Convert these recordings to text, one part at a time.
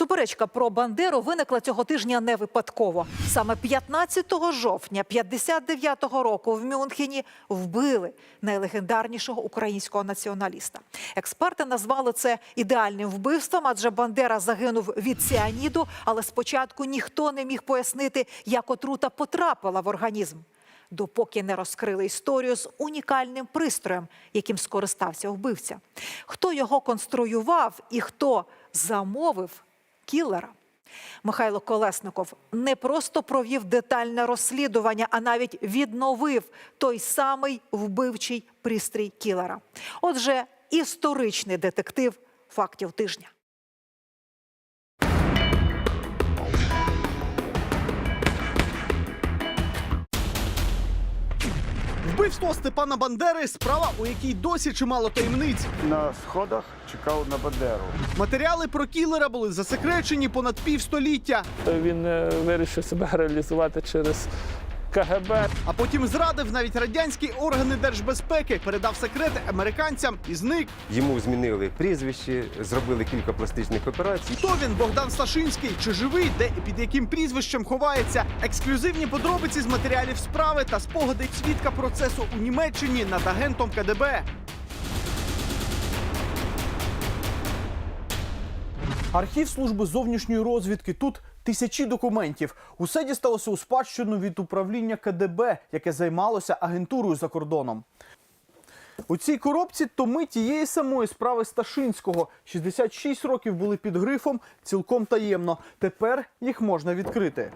Суперечка про Бандеру виникла цього тижня не випадково. Саме 15 жовтня 59-го року в Мюнхені вбили найлегендарнішого українського націоналіста. Експерти назвали це ідеальним вбивством, адже Бандера загинув від ціаніду, але спочатку ніхто не міг пояснити, як отрута потрапила в організм. Допоки не розкрили історію з унікальним пристроєм, яким скористався вбивця. Хто його конструював і хто замовив кілера? Михайло Колесников не просто провів детальне розслідування, а навіть відновив той самий вбивчий пристрій кілера. Отже, історичний детектив фактів тижня. Вбивство Степана Бандери справа, у якій досі чимало таємниць. На сходах чекав на Бандеру. Матеріали про кілера були засекречені понад півстоліття, Він е, вирішив себе реалізувати через КГБ. а потім зрадив навіть радянські органи держбезпеки, передав секрети американцям і зник. Йому змінили прізвище, зробили кілька пластичних операцій. Хто він Богдан Сташинський? Чи живий, де і під яким прізвищем ховається? Ексклюзивні подробиці з матеріалів справи та спогади свідка процесу у Німеччині над агентом КДБ. Архів служби зовнішньої розвідки. Тут тисячі документів. Усе дісталося у спадщину від управління КДБ, яке займалося агентурою за кордоном. У цій коробці томи тієї самої справи Сташинського. 66 років були під грифом цілком таємно. Тепер їх можна відкрити.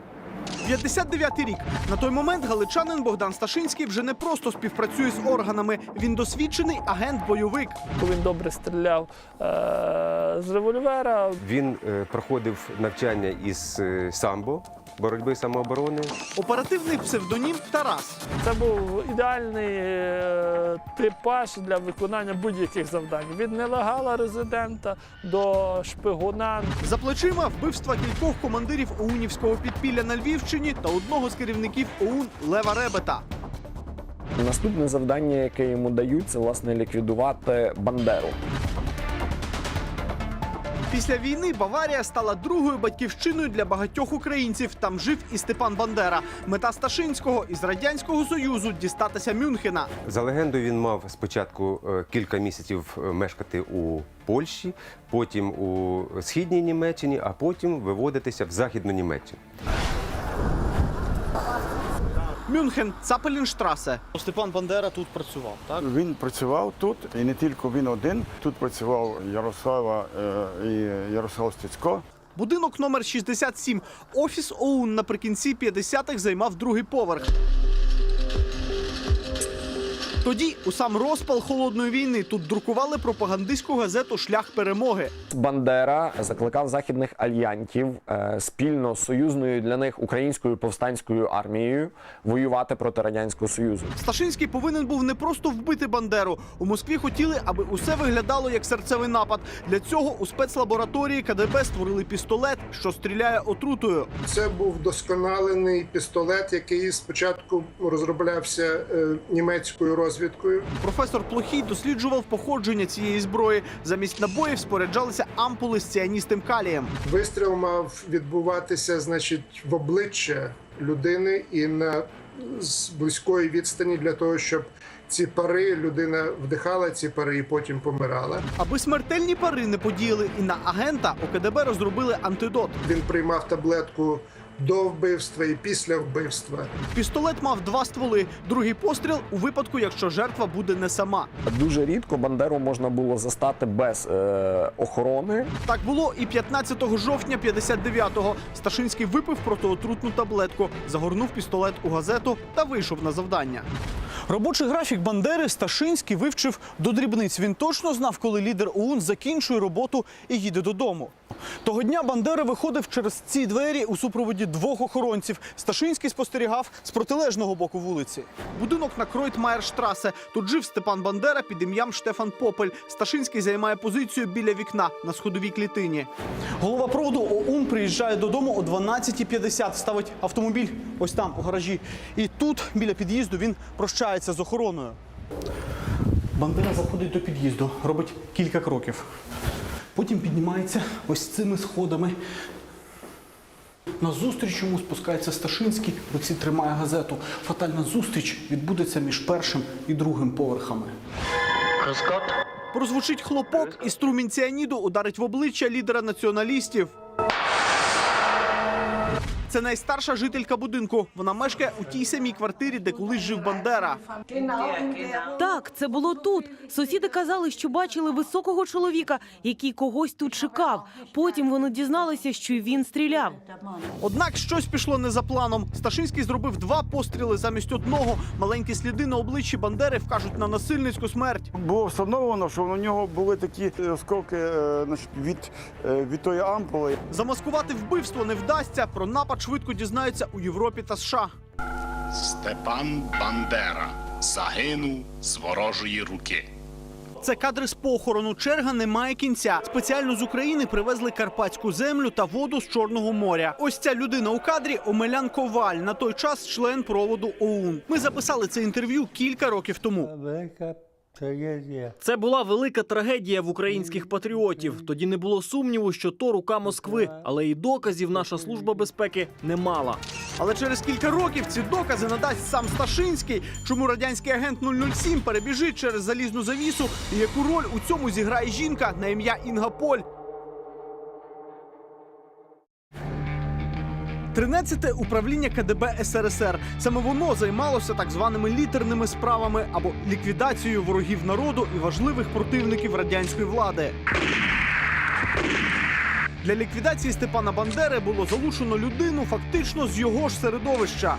59-й рік. На той момент галичанин Богдан Сташинський вже не просто співпрацює з органами. Він досвідчений агент-бойовик. Він добре стріляв е- з револьвера, Він е, проходив навчання із е, самбо, боротьби самооборони. Оперативний псевдонім Тарас. це був ідеальний е- типаж для виконання будь-яких завдань. Від нелегала резидента до шпигуна. За плечима вбивства кількох командирів ОУНівського підпілля на Львівщині та одного з керівників ОУН Лева Ребета. Наступне завдання, яке йому дають, це власне ліквідувати Бандеру. Після війни Баварія стала другою батьківщиною для багатьох українців. Там жив і Степан Бандера. Мета Сташинського із радянського союзу дістатися Мюнхена. За легендою, він мав спочатку е, кілька місяців е, мешкати у Польщі, потім у східній Німеччині, а потім виводитися в західну Німеччину. Мюнхен, Цапелінштрасе. Степан Бандера тут працював. Так Він працював тут, і не тільки він один. Тут працював Ярослава е, і Ярослав Стецько. будинок номер 67. Офіс ОУН наприкінці 50-х займав другий поверх. Тоді, у сам розпал холодної війни, тут друкували пропагандистську газету Шлях перемоги. Бандера закликав західних альянтів е, спільно з союзною для них українською повстанською армією воювати проти радянського союзу. Сташинський повинен був не просто вбити Бандеру. У Москві хотіли, аби усе виглядало як серцевий напад. Для цього у спецлабораторії КДБ створили пістолет, що стріляє отрутою. Це був досконалений пістолет, який спочатку розроблявся е, німецькою розвідкою. Професор Плохій досліджував походження цієї зброї. Замість набоїв споряджалися ампули з ціаністим калієм. Вистріл мав відбуватися, значить, в обличчя людини і на з близької відстані для того, щоб ці пари людина вдихала ці пари і потім помирала. Аби смертельні пари не подіяли і на агента, у КДБ розробили антидот. Він приймав таблетку до вбивства і після вбивства. Пістолет мав два стволи. Другий постріл у випадку, якщо жертва буде не сама. Дуже рідко Бандеру можна було застати без е, охорони. Так було і 15 жовтня 59-го. Сташинський випив протиотрутну таблетку, загорнув пістолет у газету та вийшов на завдання. Робочий графік Бандери Сташинський вивчив до дрібниць. Він точно знав, коли лідер ОУН закінчує роботу і їде додому. Того дня Бандера виходив через ці двері у супроводі двох охоронців. Сташинський спостерігав з протилежного боку вулиці. Будинок на Кройтмаєрштрасе. Тут жив Степан Бандера під ім'ям Штефан Попель. Сташинський займає позицію біля вікна на сходовій клітині. Голова проводу ОУН приїжджає додому о 12.50, ставить автомобіль ось там, у гаражі. І тут, біля під'їзду, він прощається з охороною. Бандера заходить до під'їзду, робить кілька кроків. Потім піднімається ось цими сходами. Назустріч йому спускається Сташинський, Олексій тримає газету. Фатальна зустріч відбудеться між першим і другим поверхами. Прозвучить хлопок, і струмінь ціаніду ударить в обличчя лідера націоналістів. Це найстарша жителька будинку. Вона мешкає у тій самій квартирі, де колись жив Бандера. Так, це було тут. Сусіди казали, що бачили високого чоловіка, який когось тут чекав. Потім вони дізналися, що й він стріляв. Однак щось пішло не за планом. Сташинський зробив два постріли замість одного. Маленькі сліди на обличчі Бандери вкажуть на насильницьку смерть. Було встановлено, що у нього були такі е, осколки е, значить, від, е, від тої ампули. Замаскувати вбивство не вдасться. Про напад швидко дізнаються у Європі та США. Степан Бандера загинув з ворожої руки. Це кадри з похорону. Черга не має кінця. Спеціально з України привезли карпатську землю та воду з Чорного моря. Ось ця людина у кадрі Омелян Коваль. На той час член проводу ОУН. Ми записали це інтерв'ю кілька років тому. Це була велика трагедія в українських патріотів. Тоді не було сумніву, що то рука Москви, але і доказів наша служба безпеки не мала. Але через кілька років ці докази надасть сам Сташинський. Чому радянський агент 007 перебіжить через залізну завісу і яку роль у цьому зіграє жінка на ім'я Інга Поль. Тринадцяте управління КДБ СРСР. Саме воно займалося так званими літерними справами або ліквідацією ворогів народу і важливих противників радянської влади. Для ліквідації Степана Бандери було залучено людину фактично з його ж середовища.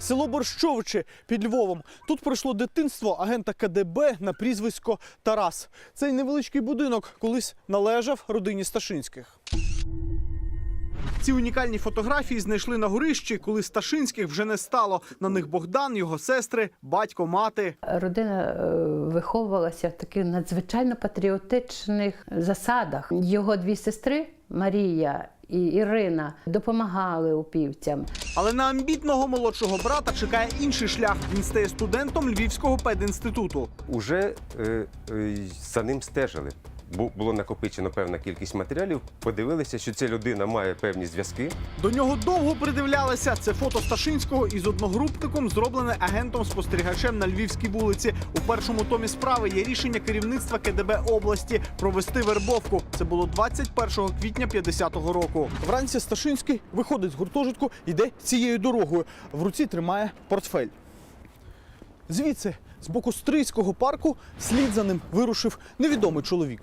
Село Борщовичі під Львовом. Тут пройшло дитинство агента КДБ на прізвисько Тарас. Цей невеличкий будинок колись належав родині Сташинських. Ці унікальні фотографії знайшли на горищі, коли Сташинських вже не стало. На них Богдан, його сестри, батько, мати. Родина е, виховувалася в таких надзвичайно патріотичних засадах. Його дві сестри Марія і Ірина допомагали упівцям. Але на амбітного молодшого брата чекає інший шлях. Він стає студентом Львівського педінституту. Уже е, е, за ним стежили. Бу- Було накопичено певна кількість матеріалів. Подивилися, що ця людина має певні зв'язки. До нього довго придивлялися. Це фото Сташинського із одногрупником, зроблене агентом-спостерігачем на Львівській вулиці. У першому томі справи є рішення керівництва КДБ області провести вербовку. Це було 21 квітня 50-го року. Вранці Сташинський виходить з гуртожитку, йде цією дорогою. В руці тримає портфель. Звідси, з боку Стрийського парку, слід за ним вирушив невідомий чоловік.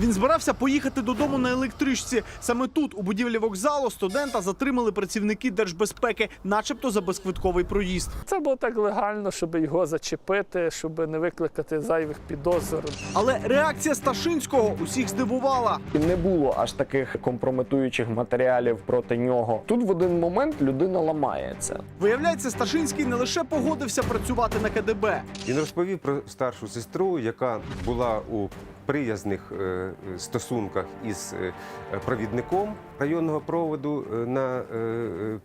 Він збирався поїхати додому на електричці. Саме тут, у будівлі вокзалу, студента затримали працівники держбезпеки, начебто за безквитковий проїзд. Це було так легально, щоб його зачепити, щоб не викликати зайвих підозр. Але реакція Сташинського усіх здивувала. Не було аж таких компрометуючих матеріалів проти нього. Тут в один момент людина ламається. Виявляється, Сташинський не лише погодився працювати на КДБ. Він розповів про старшу сестру, яка була у приязних е, е, стосунках із е, провідником районного проводу на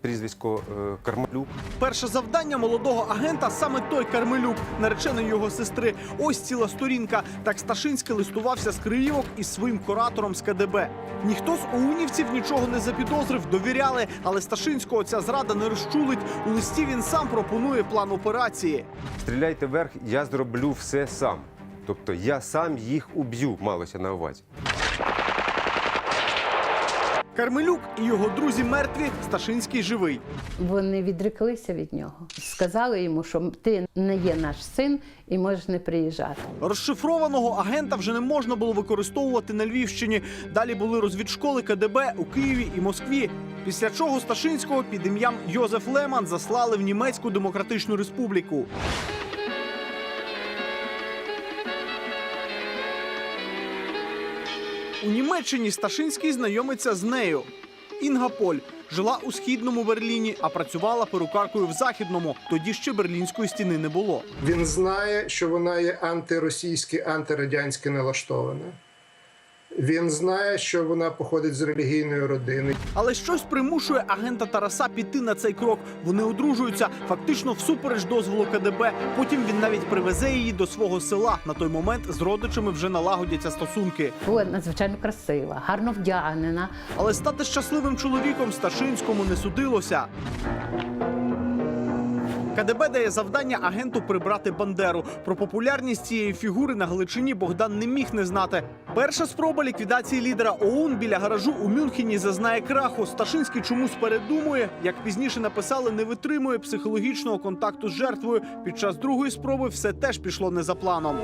прізвисько Кармалюк. Перше завдання молодого агента саме той Кармелюк, наречений його сестри. Ось ціла сторінка. Так Сташинський листувався з Криївок із своїм куратором з КДБ. Ніхто з оунівців нічого не запідозрив, довіряли, але Сташинського ця зрада не розчулить. У листі він сам пропонує план операції. Стріляйте вверх, я зроблю все сам. Тобто я сам їх уб'ю, малося на увазі. Кармелюк і його друзі мертві. Сташинський живий. Вони відреклися від нього, сказали йому, що ти не є наш син і можеш не приїжджати. Розшифрованого агента вже не можна було використовувати на Львівщині. Далі були розвідшколи КДБ у Києві і Москві. Після чого Сташинського під ім'ям Йозеф Леман заслали в Німецьку Демократичну Республіку. У Німеччині Сташинський знайомиться з нею. Інга Поль жила у східному Берліні, а працювала перукаркою в західному. Тоді ще берлінської стіни не було. Він знає, що вона є антиросійське, антирадянське налаштована. Він знає, що вона походить з релігійної родини. Але щось примушує агента Тараса піти на цей крок. Вони одружуються фактично всупереч дозволу КДБ. Потім він навіть привезе її до свого села. На той момент з родичами вже налагодяться стосунки. Була надзвичайно красива, гарно вдягнена. Але стати щасливим чоловіком Сташинському не судилося. КДБ дає завдання агенту прибрати Бандеру. Про популярність цієї фігури на Галичині Богдан не міг не знати. Перша спроба ліквідації лідера ОУН біля гаражу у Мюнхені зазнає краху. Сташинський чомусь передумує, як пізніше написали, не витримує психологічного контакту з жертвою. Під час другої спроби все теж пішло не за планом.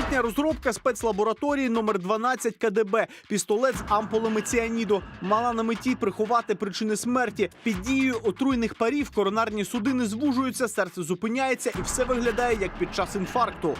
Новітня розробка спецлабораторії номер 12 КДБ. Пістолет з ампулами ціаніду мала на меті приховати причини смерті. Під дією отруйних парів коронарні судини звужуються, серце зупиняється і все виглядає як під час інфаркту.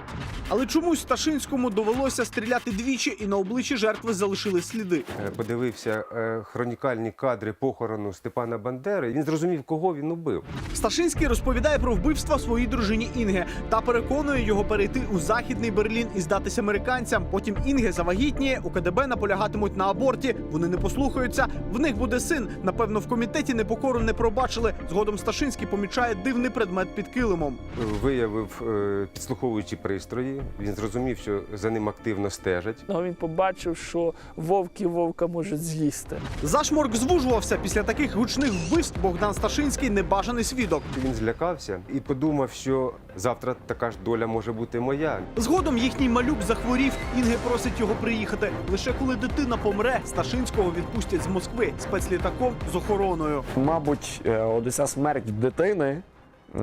Але чомусь Сташинському довелося стріляти двічі, і на обличчі жертви залишили сліди. Е, Подивився е, хронікальні кадри похорону Степана Бандери. Він зрозумів, кого він убив. Сташинський розповідає про вбивство своїй дружині Інге та переконує його перейти у західний Берлін і здатись американцям. Потім Інге завагітніє, у КДБ наполягатимуть на аборті. Вони не послухаються. В них буде син. Напевно, в комітеті непокору не пробачили. Згодом Сташинський помічає дивний предмет під килимом. Виявив е, підслуховуючі пристрої. Він зрозумів, що за ним активно стежать. Ну, він побачив, що вовки вовка можуть з'їсти. Зашморк звужувався після таких гучних вбивств. Богдан Сташинський небажаний свідок. Він злякався і подумав, що завтра така ж доля може бути моя. Згодом їхній малюк захворів. Інге просить його приїхати. Лише коли дитина помре, Сташинського відпустять з Москви спецлітаком з охороною. Мабуть, е, оця смерть дитини е,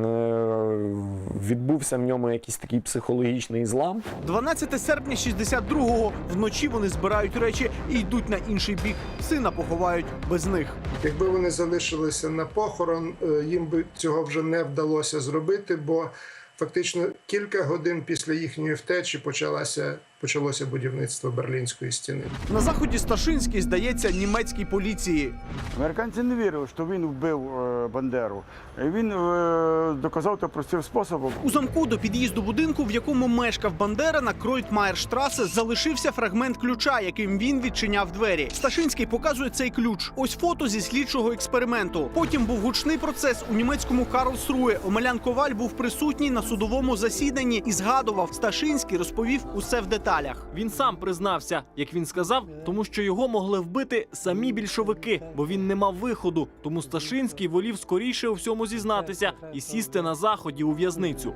відбувся в ньому якийсь такий психологічний злам. 12 серпня 62-го вночі вони збирають речі і йдуть на інший бік. Сина поховають без них. Якби вони залишилися на похорон, е, їм би цього вже не вдалося зробити, бо фактично кілька годин після їхньої втечі почалося, почалося будівництво Берлінської стіни. На заході Сташинський здається німецькій поліції. Американці не вірили, що він вбив е, Бандеру. Він е, доказав це простим способом. У замку до під'їзду будинку, в якому мешкав Бандера на Кройтмаєрштрасе, залишився фрагмент ключа, яким він відчиняв двері. Сташинський показує цей ключ. Ось фото зі слідчого експерименту. Потім був гучний процес у німецькому Карлсрує. Омелян Коваль був присутній на судовому засіданні і згадував. Сташинський розповів усе в деталях. Він сам признався, як він сказав, тому що його могли вбити самі більшовики, бо він не мав виходу. Тому Сташинський волів скоріше у всьому зізнатися і сісти на заході у в'язницю.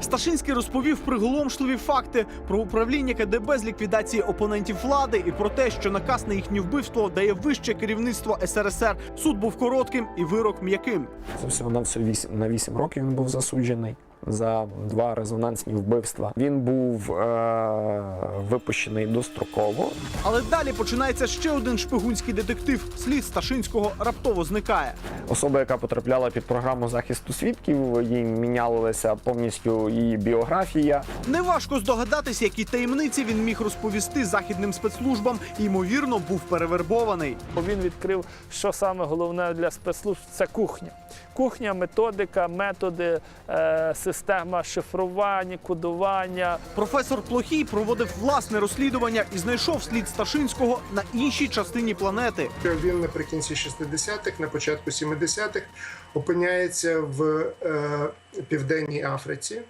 Сташинський розповів приголомшливі факти про управління КДБ з ліквідації опонентів влади і про те, що наказ на їхнє вбивство дає вище керівництво СРСР. Суд був коротким і вирок м'яким. Це всього все вісім на 8 років він був засуджений за два резонансні вбивства. Він був е- випущений достроково. Але далі починається ще один шпигунський детектив. Слід Сташинського раптово зникає. Особа, яка потрапляла під програму захисту свідків, їй мінялася повністю її біографія. Неважко здогадатись, які таємниці він міг розповісти західним спецслужбам. Ймовірно, був перевербований. Бо він відкрив, що саме головне для спецслужб це кухня. Кухня, методика, методи, е, система шифрування, кодування. Професор Плохій проводив власне розслідування і знайшов слід Сташинського на іншій частині планети. Він наприкінці 60-х, на початку 70-х опиняється в е, Південній Африці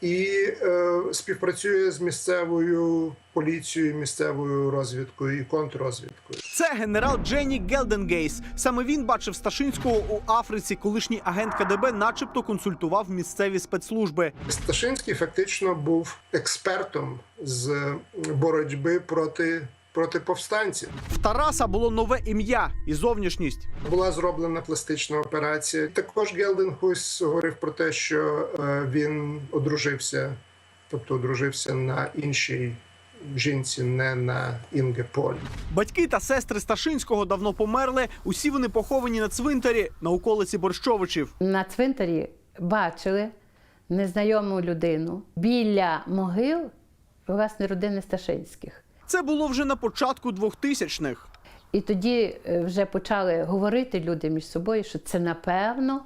і е, співпрацює з місцевою поліцією, місцевою розвідкою і контррозвідкою. Це генерал Дженні Гелденгейс. Саме він бачив Сташинського у Африці. Колишній агент КДБ, начебто, консультував місцеві спецслужби. Сташинський фактично був експертом з боротьби проти, проти повстанців. В Тараса було нове ім'я і зовнішність. Була зроблена пластична операція. Також Гелденхус говорив про те, що е, він одружився, тобто одружився на іншій жінці, не на Інге Поль. Батьки та сестри Сташинського давно померли. Усі вони поховані на цвинтарі на околиці Борщовичів. На цвинтарі бачили незнайому людину біля могил власне родини Сташинських. Це було вже на початку 2000-х. І тоді е, вже почали говорити люди між собою, що це напевно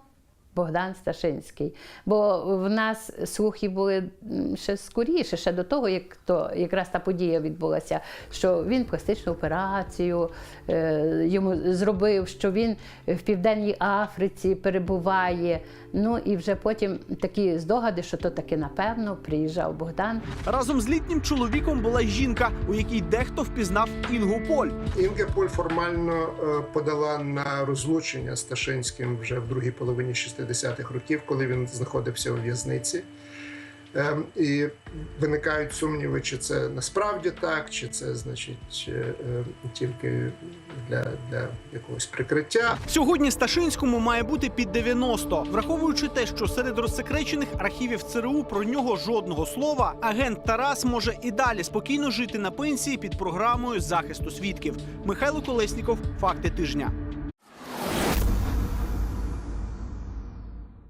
Богдан Сташинський. Бо в нас слухи були ще скоріше, ще до того, як то якраз та подія відбулася, що він пластичну операцію е, йому зробив, що він в Південній Африці перебуває. Ну і вже потім такі здогади, що то таки напевно приїжджав Богдан. Разом з літнім чоловіком була жінка, у якій дехто впізнав Інгу Поль. Інге Поль формально е, подала на розлучення з Сташинським вже в другій половині 60-х років, коли він знаходився у в'язниці. Ем, І виникають сумніви, чи це насправді так, чи це значить е, е, тільки для, для якогось прикриття. Сьогодні Сташинському має бути під 90. Враховуючи те, що серед розсекречених архівів ЦРУ про нього жодного слова, агент Тарас може і далі спокійно жити на пенсії під програмою захисту свідків. Михайло Колесніков, факти тижня.